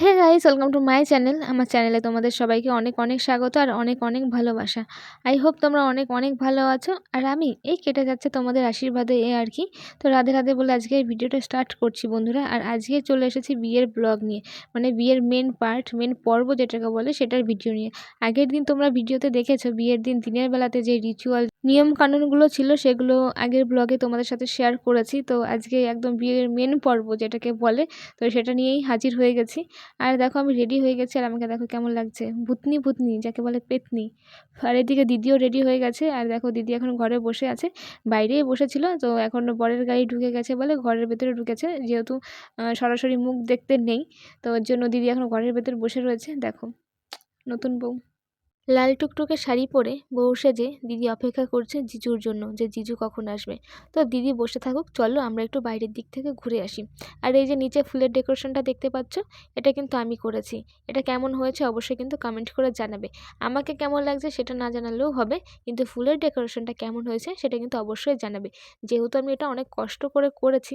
Who guys welcome to my channel আমার চ্যানেলে তোমাদের সবাইকে অনেক অনেক স্বাগত আর অনেক অনেক ভালোবাসা। আই হোপ তোমরা অনেক অনেক ভালো আছো। আর আমি এই কেটে যাচ্ছে তোমাদের আশীর্বাদে এ আর কি। তো রাধে রাধে বলে আজকে এই ভিডিওটা স্টার্ট করছি বন্ধুরা। আর আজকে চলে এসেছি বিয়ের ব্লগ নিয়ে। মানে বিয়ের মেন পার্ট মেন পর্ব যেটাকে বলে সেটার ভিডিও নিয়ে। আগের দিন তোমরা ভিডিওতে দেখেছ বিয়ের দিন দিনের বেলাতে যে রিচুয়াল নিয়ম কানুনগুলো ছিল সেগুলো আগের ব্লগে তোমাদের সাথে শেয়ার করেছি। তো আজকে একদম বিয়ের মেন পর্ব যেটাকে বলে, তো সেটা নিয়েই হাজির হয়ে গেছি। আর দেখো আমি রেডি হয়ে গেছি আর আমাকে দেখো কেমন লাগছে। ভুতনি, ভূতনি, যাকে বলে পেতনি। আর এদিকে দিদিও রেডি হয়ে গেছে আর দেখো দিদি এখন ঘরে বসে আছে। বাইরেই বসেছিল, তো এখন বরের গাড়ি ঢুকে গেছে বলে ঘরের ভেতরে ঢুকেছে। যেহেতু সরাসরি মুখ দেখতে নেই, তো ওর জন্য দিদি এখন ঘরের ভেতরে বসে রয়েছে। দেখো, নতুন বউ। লাল টুকটুকে শাড়ি পরে বউ সেজে দিদি অপেক্ষা করছে জিজুর জন্য যে জিজু কখন আসবে। তো দিদি বসে থাকুক, চলো আমরা একটু বাইরের দিক থেকে ঘুরে আসি। আর এই যে নিচে ফুলের ডেকোরেশনটা দেখতে পাচ্ছ, এটা কিন্তু আমি করেছি। এটা কেমন হয়েছে অবশ্যই কিন্তু কমেন্ট করে জানাবে। আমাকে কেমন লাগছে সেটা না জানালেও হবে, কিন্তু ফুলের ডেকোরেশনটা কেমন হয়েছে সেটা কিন্তু অবশ্যই জানাবে। যেহেতু আমি এটা অনেক কষ্ট করে করেছি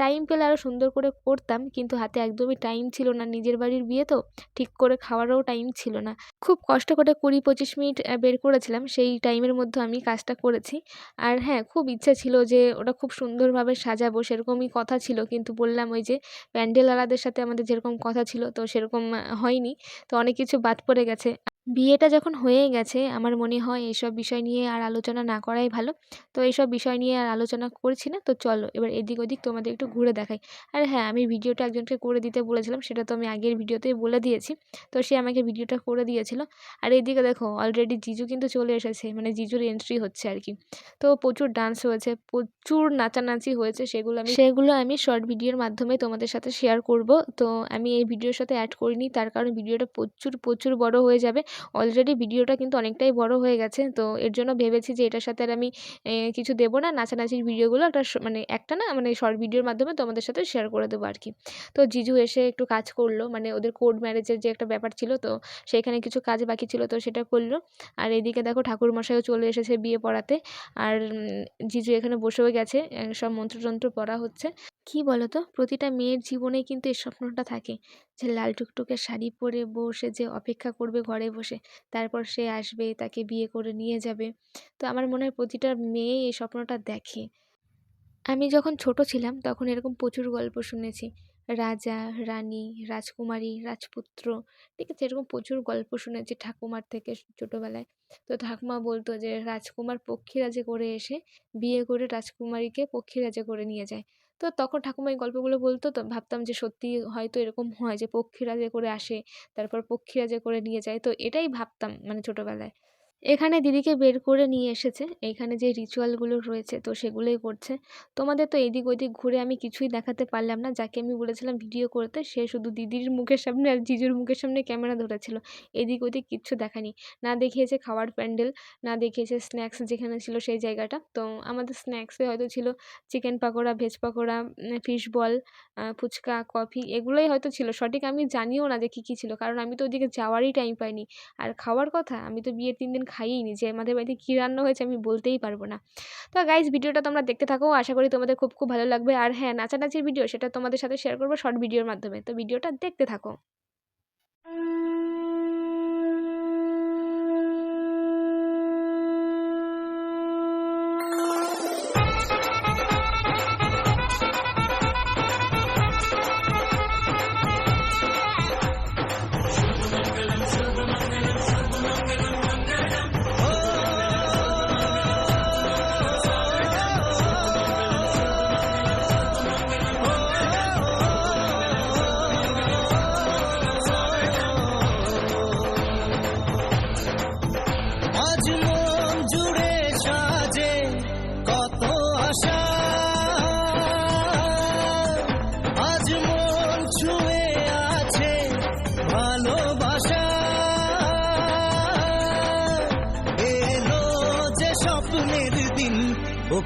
টাইম পেলে আরও সুন্দর করে করতাম, কিন্তু হাতে একদমই টাইম ছিল না। নিজের বাড়ির বিয়ে তো, ঠিক করে খাওয়ারও টাইম ছিল না। খুব কষ্ট করে কুড়ি, পঁচিশ মিনিট বের করেছিলাম, সেই টাইমের মধ্যে আমি কাজটা করেছি। আর হ্যাঁ খুব ইচ্ছা ছিল যে ওটা খুব সুন্দরভাবে সাজাবো, সেরকমই কথা ছিল। কিন্তু বললাম ওই যে প্যান্ডেলওয়ালাদের সাথে আমাদের যেরকম কথা ছিল, তো সেরকম হয়নি। তো অনেক কিছু বাদ পড়ে গেছে। বিয়েটা যখন হয়ে গেছে, আমার মনে হয় এইসব বিষয় নিয়ে আর আলোচনা না করাই ভালো। তো এইসব বিষয় নিয়ে আর আলোচনা করছি না। তো চলো এবার এদিক ওদিক তোমাদের একটু ঘুরে দেখাই। আর হ্যাঁ আমি ভিডিওটা একজনকে করে দিতে বলেছিলাম, সেটা তো আমি আগের ভিডিওতেই বলে দিয়েছি। তো সে আমাকে ভিডিওটা করে দিয়েছিল। আর এদিকে দেখো অলরেডি জিজু কিন্তু চলে এসেছে মানে জিজুর এন্ট্রি হচ্ছে আর কি তো প্রচুর ডান্স হয়েছে, প্রচুর নাচানাচি হয়েছে, সেগুলো আমি সেগুলো আমি শর্ট ভিডিওর মাধ্যমে তোমাদের সাথে শেয়ার করব। তো আমি এই ভিডিওর সাথে অ্যাড করিনি, তার কারণ ভিডিওটা প্রচুর প্রচুর বড় হয়ে যাবে। অলরেডি ভিডিওটা কিন্তু অনেকটাই বড় হয়ে গেছে। তো এর জন্য ভেবেছি যে এটার সাথে আর আমি কিছু দেবো না। নাচানাচির ভিডিওগুলো একটা মানে একটা না মানে শর্ট ভিডিওর মাধ্যমে তোমাদের সাথে শেয়ার করে দেবো আর কি। তো জিজু এসে একটু কাজ করল মানে ওদের কোর্ট ম্যারেজের যে একটা ব্যাপার ছিল, তো সেখানে কিছু কাজ বাকি ছিল, তো সেটা করল। আর এদিকে দেখো ঠাকুরমশাইও চলে এসেছে বিয়ে পড়াতে। আর জিজু এখানে বসেও গেছে সব মন্ত্রতন্ত্র পড়া হচ্ছে। কি বলতো, প্রতিটা মেয়ের জীবনেই কিন্তু এই স্বপ্নটা থাকে। যে লাল টুকটুকে শাড়ি পরে বসে, যে অপেক্ষা করবে ঘরে বসে। তারপর সে আসবে, তাকে বিয়ে করে নিয়ে যাবে। তো আমার মনে হয় প্রতিটা মেয়ে এই স্বপ্নটা দেখে। আমি যখন ছোট ছিলাম তখন এরকম প্রচুর গল্প শুনেছি। রাজা, রানী, রাজকুমারী, রাজপুত্র, ঠিক আছে, এরকম প্রচুর গল্প শুনেছি ঠাকুমার থেকে ছোটোবেলায়। তো ঠাকুমা বলতো যে, রাজকুমার পক্ষীরাজে করে এসে বিয়ে করে রাজকুমারীকে পক্ষীরাজে করে নিয়ে যায়। তো তখন ঠাকুমা এই গল্পগুলো বলতো, তো ভাবতাম যে সত্যি হয়তো এরকম হয় যে পক্ষীরা যে করে আসে, তারপর পক্ষীরা যে করে নিয়ে যায়, তো এটাই ভাবতাম মানে ছোটোবেলায়। এখানে দিদিকে বের করে নিয়ে এসেছে। এখানে যে রিচুয়ালগুলো রয়েছে, তো সেগুলোই করছে। তোমাদের তো এদিক ওদিক ঘুরে আমি কিছুই দেখাতে পারলাম না। যাকে আমি বলেছিলাম ভিডিও করতে, সে শুধু দিদির মুখের সামনে আর জিজুর মুখের সামনে ক্যামেরা ধরেছিল। এদিক ওদিক কিচ্ছু দেখানি না দেখিয়েছে খাওয়ার প্যান্ডেল, না দেখিয়েছে স্ন্যাক্স যেখানে ছিল সেই জায়গাটা। তো আমাদের স্ন্যাক্সে হয়তো ছিল chicken pakora veg pakora fish ball fuchka coffee এগুলোই হয়তো ছিল। সঠিক আমি জানিও না যে কী কী ছিল, কারণ আমি তো ওদিকে যাওয়ারই টাইম পাইনি। আর খাওয়ার কথা, আমি তো বিয়ের তিন দিন খাইনি যে আমাদের বাড়িতে কী রান্না হয়েছে আমি বলতেই পারব না। তো গাইজ ভিডিওটা তোমরা দেখতে থাকো, আশা করি তোমাদের খুব খুব ভালো লাগবে। আর হ্যাঁ নাচানাচির ভিডিও সেটা তোমাদের সাথে শেয়ার করব শর্ট ভিডিওর মাধ্যমে। তো ভিডিওটা দেখতে থাকো।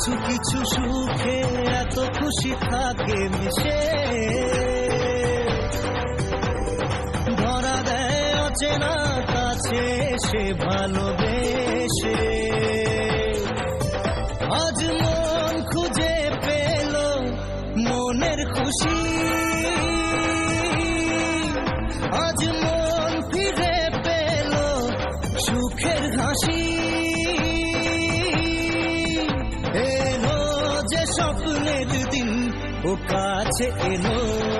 কিছু কিছু সুখে এত খুশি থাকে মিশে। ধরা দেয় অচেনা কাছে সে ভালোবেসে। আজ মন খুঁজে পেল মনের খুশি। আজ মন ফিরে পেল সুখের হাসি। ও কাছে এলো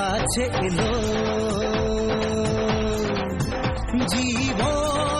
কাছে এলো। জীবন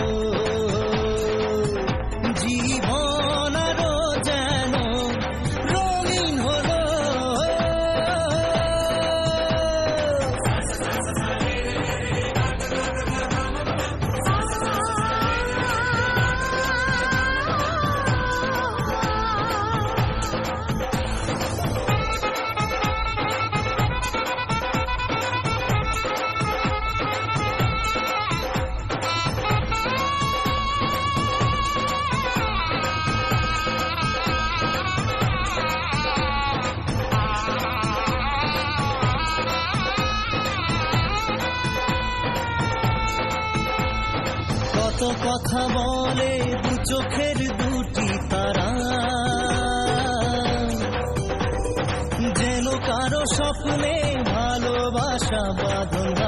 বাঁধন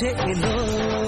কাছে এলো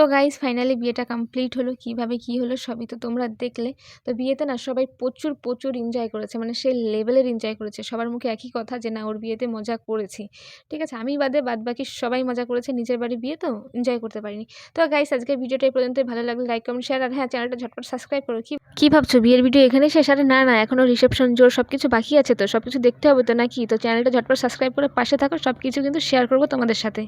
তো গাইজ ফাইনালি বিয়েটা কমপ্লিট হলো। কীভাবে কি হলো সবই তো তোমরা দেখলে। তো বিয়েতে না সবাই প্রচুর প্রচুর এনজয় করেছে। মানে সেই লেভেলের এনজয় করেছে। সবার মুখে একই কথা যে, না, ওর বিয়েতে মজা করেছি। ঠিক আছে? আমি বাদে বাদ বাকি সবাই মজা করেছে। নিজের বাড়ি বিয়ে তো এনজয় করতে পারিনি। তো গাইস আজকের ভিডিওটা পর্যন্ত ভালো লাগলে লাইক কমেন্ট শেয়ার আর হ্যাঁ চ্যানেলটা ঝটপট সাবস্ক্রাইব করো। কি কি ভাবছ? বিয়ের ভিডিও এখানে শেষ? আরে না না এখনও রিসেপশন জোর সব কিছু বাকি আছে তো। সব কিছু দেখতে হবে তো নাকি? তো চ্যানেলটা ঝটপট সাবস্ক্রাইব করে পাশে থাকো। সব কিছু কিন্তু শেয়ার করব তোমাদের সাথে।